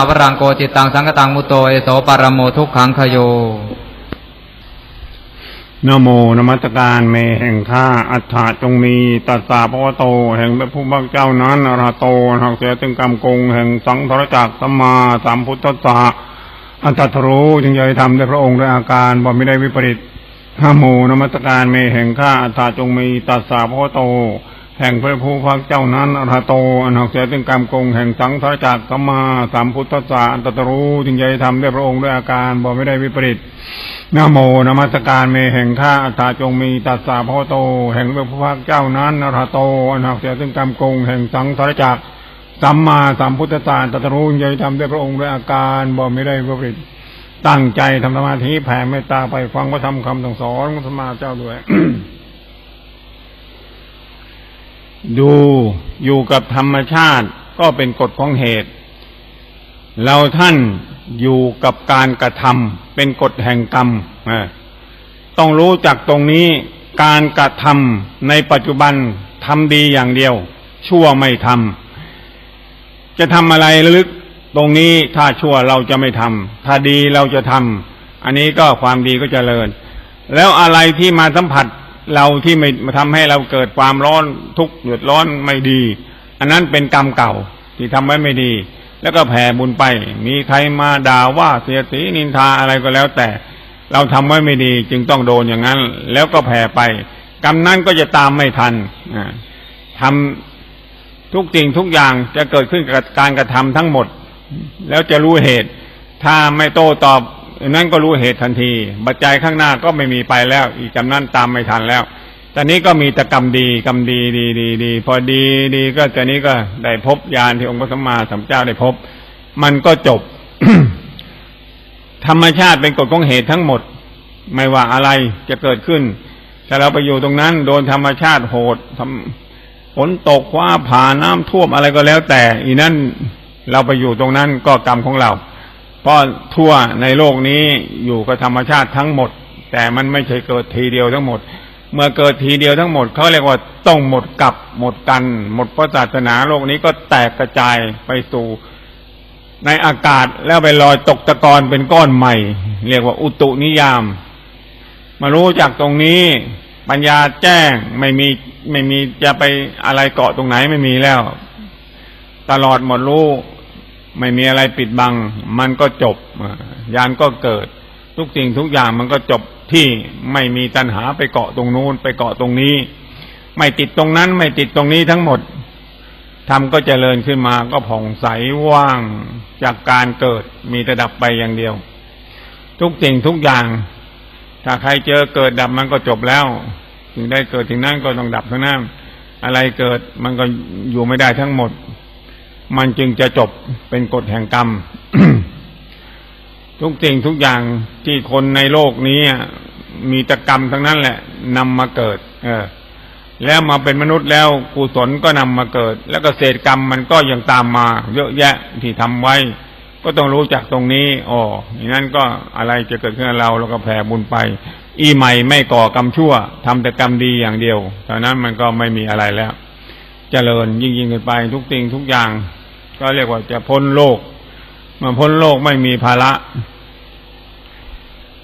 อวรังโกจิตตังสังกตังมุตโตเอโสปารโมทุกขังขโยนโมนมัสการเมแห่งข้าอัฏฐาจงมีตัสสะพระวโต แห่งพระผู้บักเจ้านั้นอรหโตหักเสียตึงกรรมกง แห่งสังทรจักสัมมาสัมพุทธสะอัตถรู้จึงใจะทำได้พระองค์ด้วยอาการบ่ไม่ได้วิปริตนโมนมัสการเมแห่งข้าอัฏฐาจงมีตัสสะพระวะโต แห่งพระผู้พักเจ้านั้นอรหโตอันหักเสียตึงกรรมกงแห่งสังทรจักรสัมมาสัมพุทธัสสะอัตถรู้จึงใจะทำด้พระองค์ด้วยอาการบ่ไม่ได้วิปริตนโมนมัสการเมแห่งข้าอัตตาจงมีตัสสะพระโต แห่งพระพุทธเจ้านั้นนรหโตอันาคเสียซึ่งกรรมกงแห่งสังสารจักรสัมมาสัมพุทธศาสตร์ตรัสรู้ยัยทำด้พระองค์ด้วยอาการบ่ไม่ได้วิประพฤติตั้งใจทำสมาธิแผ่เมตตาไปฟังพระธรรมคำสั่งสอนของสมมาเจ้าด้วย ดูอยู่กับธรรมชาติก็เป็นกฎของเหตุ เราท่านอยู่กับการกระทำเป็นกฎแห่งกรรมต้องรู้จักตรงนี้การกระทำในปัจจุบันทำดีอย่างเดียว ชั่วไม่ทำจะทำอะไรลึกตรงนี้ถ้าชั่วเราจะไม่ทำถ้าดีเราจะทำอันนี้ก็ความดีก็จเจริญ แล้วอะไรที่มาสัมผัส เราที่ไม่มาทำให้เราเกิดความร้อนทุกข์เดือดร้อนไม่ดี อันนั้นเป็นกรรมเก่าที่ทำไว้ไม่ดี แล้วก็แผ่บุญไป มีใครมาด่าว่าเสียสีนินทาอะไรก็แล้ว แต่เราทำไว้ไม่ดี จึงต้องโดนอย่างนั้น แล้วก็แผ่ไป กรรมนั้นก็จะตามไม่ทันทำทุกสิ่งทุกอย่างจะเกิดขึ้นกับการกระทำทั้งหมด แล้วจะรู้เหตุ ถ้าไม่โต้ตอบ นั้นก็รู้เหตุทันทีบัจจัยข้างหน้าก็ไม่มีไปแล้ว อีกจำนั้นตามไม่ทันแล้วตอนนี้ก็มีต่กรรมดีกรรมดีดีดีดีพอดีดีก็ตอนนี้ก็ได้พบญาณที่องค์พระสัมมาสัมพุทธเจ้าได้พบ มันก็จบ ธรรมชาติเป็นกฎของเหตุทั้งหมด ไม่ว่าอะไรจะเกิดขึ้นถ้าเราไปอยู่ตรงนั้น โดนธรรมชาติโหดทำฝนตกว่าผ่าน้ำท่วมอะไรก็แล้วแต่ อีนั้นเราไปอยู่ตรงนั้นก็กรรมของเรา เพราะทั่วในโลกนี้อยู่กับธรรมชาติทั้งหมด แต่มันไม่ใช่เกิดทีเดียวทั้งหมด เมื่อเกิดทีเดียวทั้งหมดเขาเรียกว่าต้องหมดกับหมดกัน หมดพระศาสนาโลกนี้ก็แตกกระจายไปสู่ในอากาศแล้วไปลอยตกตะกอนเป็นก้อนใหม่ เรียกว่าอุตุนิยาม มารู้จากตรงนี้ ปัญญาแจ้งไม่มีไม่มีจะไปอะไรเกาะตรงไหนไม่มีแล้ว ตลอดหมดรู้ ไม่มีอะไรปิดบัง มันก็จบยานก็เกิด ทุกสิ่งทุกอย่างมันก็จบที่ไม่มีตัณหาไปเกาะตรงนู้นไปเกาะตรงนี้ ไม่ติดตรงนั้น ไม่ติดตรงนี้ทั้งหมดทำก็เจริญขึ้นมาก็ผ่องใสว่างจากการเกิดมีระดับไปอย่างเดียว ทุกสิ่งทุกอย่าง ถ้าใครเจอเกิดดับมันก็จบแล้ว ถึงได้เกิดถึงนั้นก็ต้องดับทั้งนั้นอะไรเกิดมันก็อยู่ไม่ได้ทั้งหมด มันจึงจะจบเป็นกฎแห่งกรรม ทุกสิ่งทุกอย่างที่คนในโลกนี้มีตกรรมทั้งนั้นแหละนำมาเกิด เออ แล้วมาเป็นมนุษย์แล้วกุศลก็นำมาเกิด แล้วก็เศษกรรมมันก็ยังตามมา เยอะแยะที่ทำไว้ ก็ต้องรู้จักตรงนี้อ๋อนั้นก็อะไรจะเกิดขึ้นเราเราก็แผ่บุญไป อีใหม่ไม่ก่อกรรมชั่วทำแต่กรรมดีอย่างเดียวตอนนั้นมันก็ไม่มีอะไรแล้วจเจริญยิ่งยิ่งขึ้นไปทุกสิ่งทุกอย่าง ก็เรียกว่าจะพ้นโลกมื่อพ้นโลกไม่มีภาระ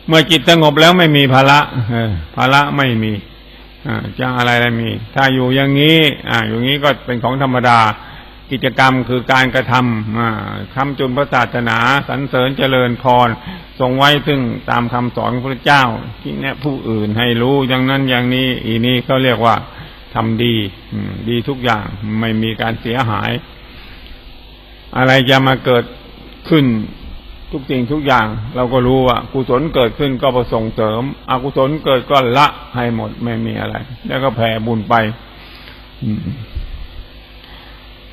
เมื่อจิตสงบแล้วไม่มีภาระภาระไม่มีจะอะไรอะไรมี ถ้าอยู่อย่างนี้ อ่า อยู่นี้ก็เป็นของธรรมดา กิจกรรมคือการกระทำคำจุนพระศาสนาสรรเสริญเจริญพรทรงไว้ซึ่งตามคำสอนของพระเจ้า ที่แนะผู้อื่นให้รู้อย่างนั้นอย่างนี้ อีนี้เขาเรียกว่าทำดีดีทุกอย่างไม่มีการเสียหาย อะไรจะมาเกิดขึ้นทุกสิ่งทุกอย่าง เราก็รู้ว่ากุศลเกิดขึ้นก็ประสงค์เสริม อกุศลเกิดก็ละให้หมดไม่มีอะไร แล้วก็แผ่บุญไป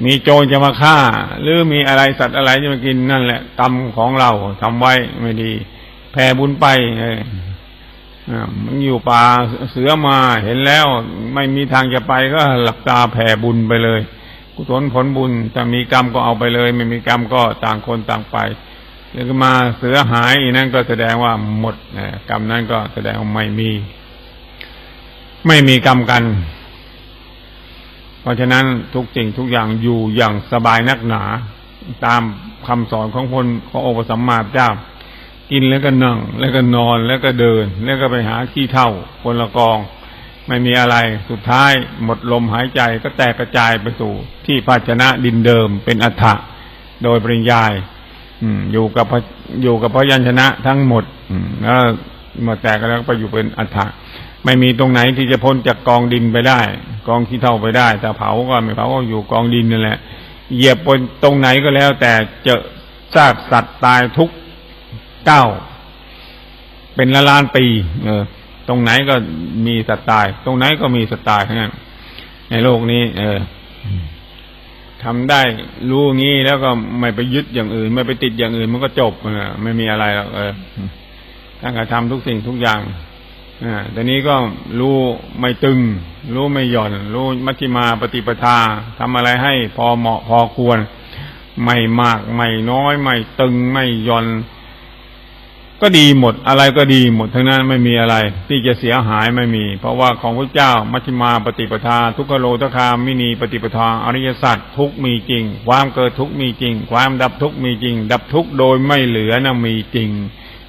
มีโจรจะมาฆ่า หรือมีอะไรสัตว์อะไรจะมากินนั่นแหละกรรมของเราทำไว้ไม่ดี แผ่บุญไปเออมันอยู่ป่าเสือมาเห็นแล้ว ไม่มีทางจะไปก็หลับตาแผ่บุญไปเลย กุศลผลบุญแต่มีกรรมก็เอาไปเลย ไม่มีกรรมก็ต่างคนต่างไปแล้วก็มาเสือหายอีนั่นก็แสดงว่าหมดกรรมนั้นก็แสดงว่าไม่มี ไม่มีกรรมกัน เพราะฉะนั้นทุกสิ่งทุกอย่างอยู่อย่างสบายนักหนา ตามคำสอนของคนขององค์พรสัมมาเจ้า กินแล้วก็นั่ง แล้วก็นอนแล้วก็เดิน แล้วก็ไปหาขี้เท่าคนละกอง ไม่มีอะไรสุดท้ายหมดลมหายใจก็แตกกระจายไปสู่ ที่ภาชนะดินเดิมเป็นอัฐะโดยปริยาย อืม อยู่กับอยู่กับพยัญชนะทั้งหมด อืมแล้วเมื่อแตกกันแล้วไปอยู่เป็นอัฐะไม่มีตรงไหนที่จะพ้นจากกองดินไปได้ กองขี้เท่าไปได้ แต่เผาก็ไม่เผาก็อยู่กองดินนั่นแหละเหยียบบนตรงไหนก็แล้ว แต่เจอซากสัตว์ตายทุกเก้า เป็นละล้านปี เออ ตรงไหนก็มีสัตว์ตาย ตรงไหนก็มีสัตว์ตายทั้งนั้นในโลกนี้ เออทำได้รู้งี้แล้วก็ไม่ไปยึดอย่างอื่น ไม่ไปติดอย่างอื่น มันก็จบเอไม่มีอะไรหรอกเออตั้งแต่ทำทุกสิ่งทุกอย่างอ่าแต่นี้ก็รู้ไม่ตึง รู้ไม่หย่อน รู้มัชฌิมาปฏิปทาทำอะไรให้พอเหมาะพอควร ไม่มาก ไม่น้อย ไม่ตึงไม่หย่อน ก็ดีหมดอะไรก็ดีหมดทั้งนั้นไม่มีอะไร ที่จะเสียหายไม่มี เพราะว่าของพระเจ้ามัชฌิมาปฏิปทา ทุกขโลทคามินีปฏิปทาอริยสัจทุกมีจริง ความเกิดทุกมีจริง ความดับทุกมีจริง ดับทุกโดยไม่เหลือนะมีจริง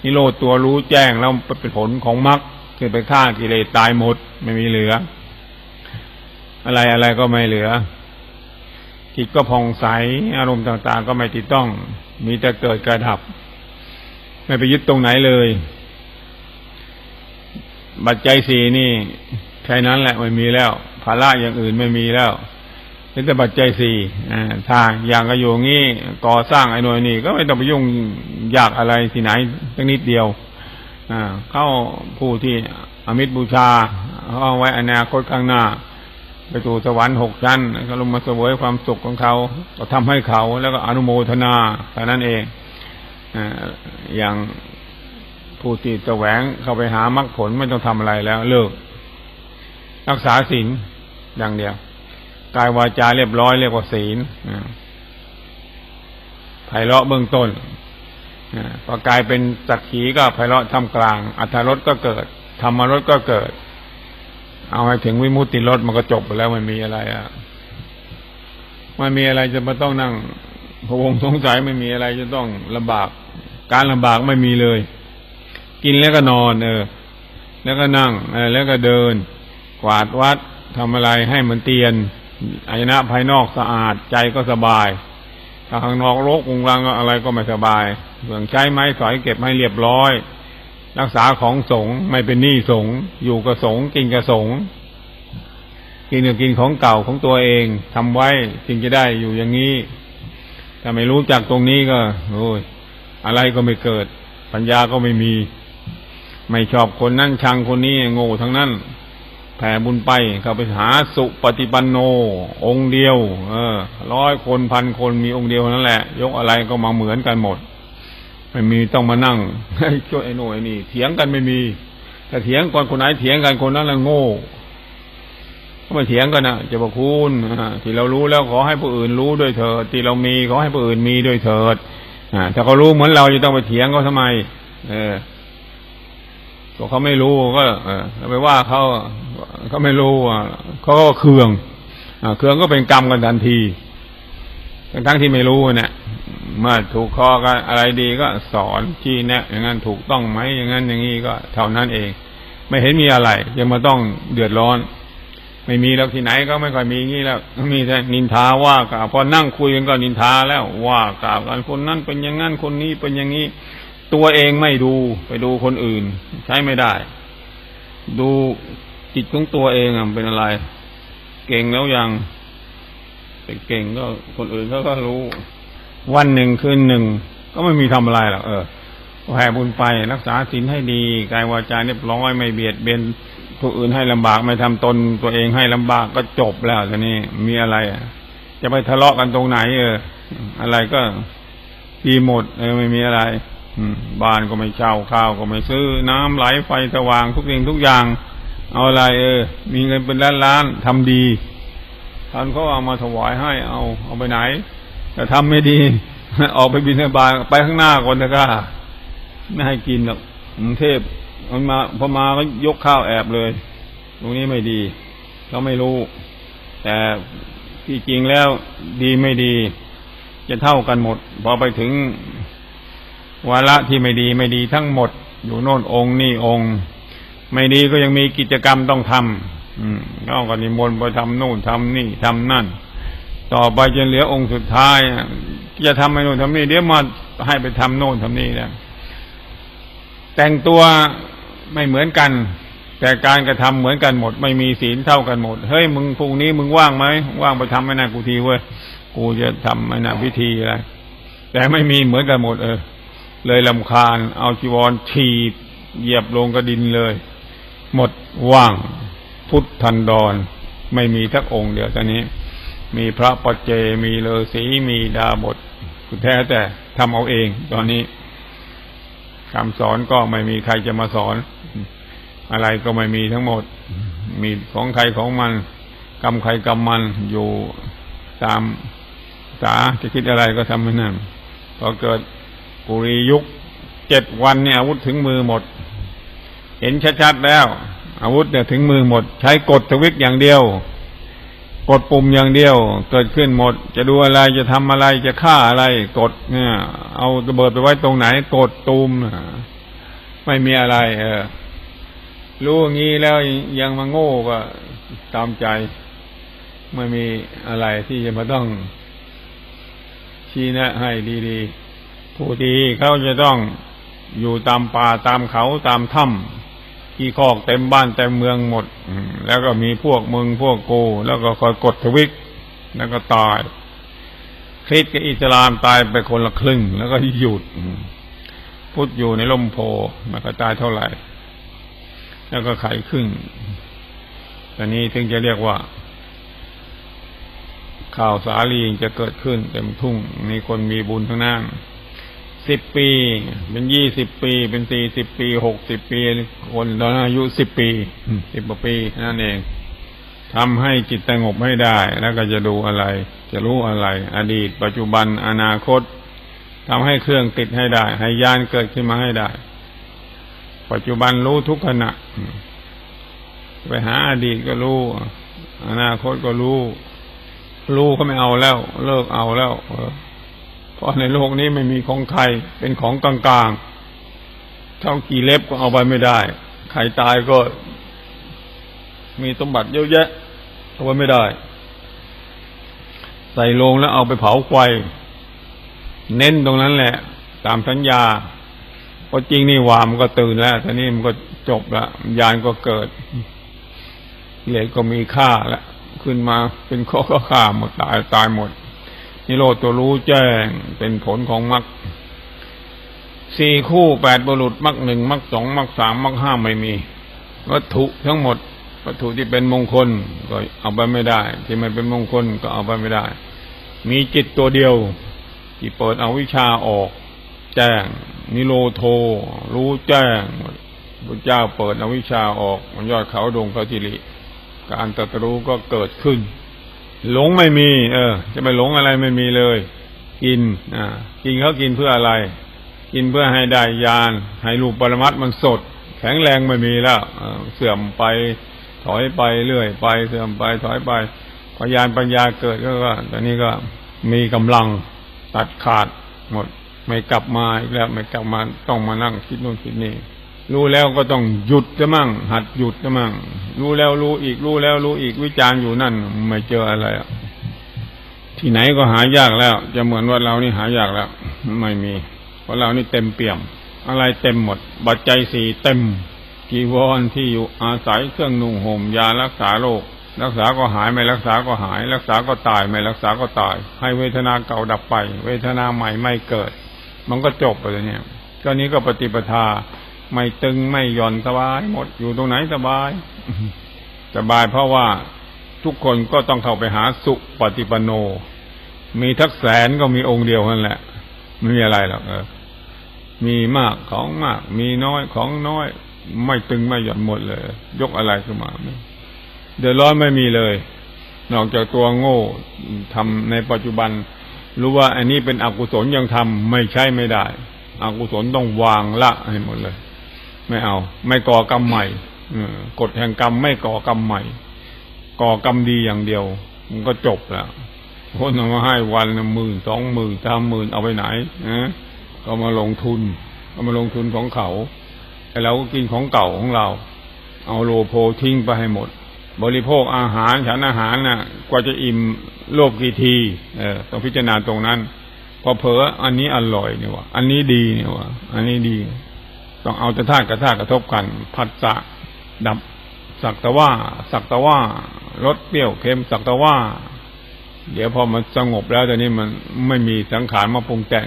นิโรธตัวรู้แจ้งแล้วเป็นผลของมรรคคือไปฆ่ากิเลสตายหมดไม่มีเหลือ อะไรอะไรก็ไม่เหลือจิตก็ผ่องใสอารมณ์ต่าง ๆ ก็ไม่ติดต้อง มีแต่เกิดกระดับ ไม่ไปยึดตรงไหนเลยบัจจัยสีนี่แค่นั้นแหละไม่มีแล้วภาระอย่างอื่นไม่มีแล้วนี่แต่ปัจจัยสี่ทางอย่างก็อยู่งี้ก่อสร้างไอ้หน่วยนี่ก็ไม่ต้องไปยุ่งยากอะไรที่ไหนสักนิดเดียวเข้าผู้ที่อมิตรบูชาเขาเอาไว้อนาคตข้างหน้า ไปสู่สวรรค์หกชั้นเขาลงมาเสวยความสุขของเขา ก็ทำให้เขาแล้วก็อนุโมทนาแค่นั้นเอง อย่างผู้ที่แสวงเข้าไปหามรรคผลไม่ต้องทำอะไรแล้ว เลิก รักษาศีลอย่างเดียวกายวาจาเรียบร้อยเรียกว่าศีลไพเราะเบื้องต้นพอกลายเป็นสักขีก็ไพเราะทำกลาง อัธรสก็เกิด ธรรมรสก็เกิด เอาให้ถึงวิมุตติรสมันก็จบไปแล้วมันมีอะไรอะไม่มีอะไรจะมาต้องนั่ง พวงค์สงสัยไม่มีอะไรจะต้องลำบาก การลำบากไม่มีเลย กินแล้วก็นอน เออ แล้วก็นั่งเออแล้วก็เดิน กวาดวัดทำอะไรให้มันเตียนอายนะภายนอกสะอาดใจก็สบายถ้าข้างนอกรกกุงรังอะไรก็ไม่สบายเรื่องใช้ไม้สอยเก็บให้เรียบร้อย รักษาของสงไม่เป็นหนี้สงอยู่กับสงกินกับสงกินกับกินของเก่าของตัวเองทำไว้จึงจะได้อยู่อย่างนี้ ถ้าไม่รู้จักตรงนี้ก็ โอ้ย อะไรก็ไม่เกิด ปัญญาก็ไม่มี ไม่ชอบคนนั่นชังคนนี้โง่ทั้งนั้นแผ่บุญไปเข้าไปหาสุปฏิปันโน องค์เดียว เออร้อยคนพันคนมีองค์เดียวนั่นแหละ ยกอะไรก็มาเหมือนกันหมด ไม่มีต้องมานั่งช่วยไอ้โน่ไอ้นี่ เถียงกันไม่มีแต่เถียงก่อนคนไหนเถียงกันคนนั้นละโง่ มาเถียงกันนะจะบอกคุณที่เรารู้แล้วขอให้ผู้อื่นรู้ด้วยเถิดที่เรามีขอให้ผู้อื่นมีด้วยเถิดถ้าเขารู้เหมือนเราจะต้องไปเถียงเขาทำไม เออก็เขาไม่รู้ก็ เออไปว่าเขาเขาไม่รู้อะเขาก็เคืองอเคืองก็เป็นกรรมกันทันทีทั้งทั้งที่ไม่รู้เนี่ยเมื่อถูกคอกันอะไรดีก็สอนชี้แนะอย่างนั้นถูกต้องไหมอย่างนั้นอย่างนี้ก็เท่านั้นเอง ไม่เห็นมีอะไรยังมาต้องเดือดร้อน ไม่มีแล้วที่ไหนก็ไม่ค่อยมีงี้แล้วมีแต่นินทาว่ากล่าวพอนั่งคุยกันก็นินทาแล้วว่ากล่าวกันคนนั้นเป็นอย่างนั้นคนนี้เป็นอย่างนี้ ตัวเองไม่ดูไปดูคนอื่น ใช้ไม่ได้ ดูจิตของตัวเองเป็นอะไร เก่งแล้วยังเป็นเก่งก็คนอื่นเขาก็รู้ วันหนึ่งคืนหนึ่ง ก็ไม่มีทำอะไรหรอกเออแผ่บุญไปรักษาศีลให้ดี กายวาจาเรียบร้อยไม่เบียดเบียน ผู้อื่นให้ลำบากไม่ทำตนตัวเองให้ลำบากก็จบแล้วทีนี้มีอะไรจะไปทะเลาะกันตรงไหน เออ อะไรก็ดีหมด เออไม่มีอะไรบ้านก็ไม่เช่าข้าวก็ไม่ซื้อ น้ำไหลไฟสว่างทุกสิ่งทุกอย่าง เอาอะไร เออ มีเงินเป็นล้านล้านทำดีท่านเขาเอามาถวายให้ เอา เอาไปไหนแต่ทำไม่ดี ออกไปบินบาตไปข้างหน้าก่อนนะก้าไม่ให้กินหรอกกรุงเทพ มันมาพอมาก็ยกข้าวแอบเลย ตรงนี้ไม่ดีเราไม่รู้ แต่ที่จริงแล้วดีไม่ดี จะเท่ากันหมด พอไปถึงวาระที่ไม่ดีไม่ดีทั้งหมด อยู่โน่นองค์นี่องค์ ไม่ดีก็ยังมีกิจกรรมต้องทำอืมก็ก็นิมนต์ไปทำโน่นทำนี่ทำนั่น ต่อไปจนเหลือองค์สุดท้ายจะทำไอ้โน่นทำนี่เดี๋ยวมาให้ไปทำโน่นทำนี่แล้วแต่งตัว ไม่เหมือนกัน แต่การกระทำเหมือนกันหมด ไม่มีศีลเท่ากันหมด เฮ้ยมึงพรุ่งนี้มึงว่างไหมว่างไปทำไอ้นั่นกูทีเว้ยกูจะทำไอ้นั่นพิธีอะไรแต่ไม่มีเหมือนกันหมด เออ เลยลำคาญ เอาจีวรถีบเหยียบลงกระดินเลย หมดว่างพุทธันดร ไม่มีทักองค์เดียวตอนนี้ มีพระปัจเจมีเลอสีมีดาบทคุณแท้แต่ทำเอาเอง ตอนนี้คำสอนก็ไม่มีใครจะมาสอน อะไรก็ไม่มีทั้งหมด มีของใครของมัน กรรมใครกรรมมันอยู่ตามสาจะคิดอะไรก็ทำไม่นั่นพอเกิดกุรียุคเจ็ดวันเนี่ยอาวุธถึงมือหมด เห็นชัดๆแล้ว อาวุธเนี่ยถึงมือหมด ใช้กดสวิกอย่างเดียวกดปุ่มอย่างเดียว เกิดขึ้นหมด จะดูอะไรจะทำอะไรจะฆ่าอะไร กดเนี่ย เอาระเบิดไปไว้ตรงไหน กดตูมอะไม่มีอะไร เออ รู้อย่างนี้แล้วยังมาโง่ก็ตามใจ ไม่มีอะไรที่จะมาต้องชี้แนะให้ดีๆ ผู้ดีเขาจะต้องอยู่ตามป่าตามเขาตามถ้ำที่คอกเต็มบ้านเต็มเมืองหมด แล้วก็มีพวกมึงพวกกู แล้วก็คอยกดทวิก แล้วก็ตายคริสต์กับอิสลามตายไปคนละครึ่ง แล้วก็หยุด พุทธอยู่ในล่มโพมันก็ตายเท่าไหร่ แล้วก็ไขครึ่งตอนนี้ถึงจะเรียกว่า ข่าวสาลีจะเกิดขึ้นเต็มทุ่งมีคนมีบุญทั้งนั้นสิบปี เป็นยี่สิบปี เป็นสี่สิบปีหกสิบปี คนตอนอายุสิบปีสิบกว่าปีนั่นเองทำให้จิตสงบให้ได้ แล้วก็จะดูอะไร จะรู้อะไร อดีต ปัจจุบันอนาคตทำให้เครื่องติดให้ได้ ให้ยานเกิดขึ้นมาให้ได้ ปัจจุบันรู้ทุกขณะ ไปหาอดีตก็รู้ อนาคตก็รู้ รู้ก็ไม่เอาแล้ว เลิกเอาแล้วเพราะในโลกนี้ไม่มีของใคร เป็นของกลางๆ เท่ากี่เล็บก็เอาไปไม่ได้ ใครตายก็ มีสมบัติเยอะแยะเอาไว้ไม่ได้ ใส่ลงแล้วเอาไปเผาไฟเน้นตรงนั้นแหละ ตามสัญญา พราะจริงนี่วามันก็ตื่นแล้วทีนี้มันก็จบละยานก็เกิดเหล็กก็มีค่าล้วขึ้นมาเป็นข้อก็ฆ่าหมดตายตายหมด นิโรธตัวรู้แจ้งเป็นผลของมรรคสี่คู่แปดบุรุษมรรคหนึ่งมรรคสองมรรคสามมรรคห้าไม่มี วัตถุทั้งหมด วัตถุที่เป็นมงคลก็เอาไปไม่ได้ ที่ไม่เป็นมงคลก็เอาไปไม่ได้ มีจิตตัวเดียวที่เปิดเอาวิชาออก แจ้ง นิโรโท รู้แจ้งพระเจ้าเปิดอวิชาออกบนยอดเขาดงเขาจิริการตรัสรู้ก็เกิดขึ้น หลงไม่มี เออ จะไปหลงอะไรไม่มีเลย กินอ่ากินเขากินเพื่ออะไร กินเพื่อให้ได้ยานให้รูปปรมัตมันสด แข็งแรงไม่มีแล้วเเสื่อมไปถอยไปเรื่อยไปเสื่อมไปถอยไปพยานปัญญาเกิดก็ก็ตอนนี้ก็มีกำลังตัดขาดหมด ไม่กลับมาอีกแล้ว ไม่กลับมาต้องมานั่งคิดนู่นคิดนี่รู้แล้วก็ต้องหยุดจะมั่ง หัดหยุดจะมั่ง รู้แล้วรู้อีกรู้แล้วรู้อีกวิจารณ์อยู่นั่น ไม่เจออะไรอะที่ไหนก็หายากแล้ว จะเหมือนว่าเรานี่หายากแล้ว ไม่มี เพราะเรานี่เต็มเปี่ยม อะไรเต็มหมด บัจจัยสี่เต็มกีวรที่อยู่อาศัยเครื่องนุ่งห่มยารักษาโรครักษาก็หายไม่รักษาก็หาย รักษาก็ตายไม่รักษาก็ตาย ให้เวทนาเก่าดับไป เวทนาใหม่ไม่เกิด มันก็จบไปเลยเนี่ยก็นี้ก็ปฏิปทา ไม่ตึงไม่หย่อนสบาย หมดอยู่ตรงไหนสบายสบายเพราะว่าทุกคนก็ต้องเข้าไปหาสุปฏิปโน มีทักแสนก็มีองค์เดียวนั่นแหละไม่มีอะไรหรอกเออ มีมากของมาก มีน้อยของน้อย ไม่ตึงไม่หย่อนหมดเลย ยกอะไรขึ้นมาเดือดร้อนไม่มีเลย นอกจากตัวโง่ทำในปัจจุบัน รู้ว่าอันนี้เป็นอกุศลยังทำไม่ใช่ไม่ได้ อกุศลต้องวางละให้หมดเลย ไม่เอา ไม่ก่อกรรมใหม่เออกฎแห่งกรรมไม่ก่อกรรมใหม่ ก่อกรรมดีอย่างเดียว มันก็จบแล้วคนเอามาให้วันหมื่นสองหมื่นสามหมื่นเอาไปไหนนะก็มาลงทุนก็มาลงทุนของเขาไอ้เราก็กินของเก่าของเรา เอาโลโพทิ้งไปให้หมด บริโภคอาหารฉันอาหารน่ะ กว่าจะอิ่ม โลภกี่ทีเออต้องพิจารณาตรงนั้น พอเผลออันนี้อร่อยเนี่ยวะอันนี้ดีเนี่ยวะอันนี้ดี ต้องเอาแต่ธาตุกับธาตุกระทบกัน ผัสสะดับสักต่ว่า สักต่ว่ารสเปรี้ยวเค็มสักต่ว่า เดี๋ยวพอมันสงบแล้วตอนนี้มันไม่มีสังขารมาปรุงแต่ง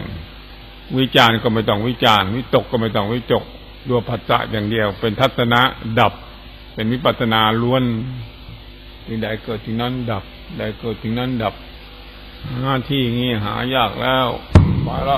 วิจารณ์ก็ไม่ต้องวิจารณ์วิตกก็ไม่ต้องวิจกดูผัสสะอย่างเดียว เป็นทัศนะดับ เป็นวิปัสนาล้วนที่ใดเกิดถึงนั้นดับ ได้เกิดถึงนั้นดับ หน้าที่อย่างนี้หายากแล้ว ไปละ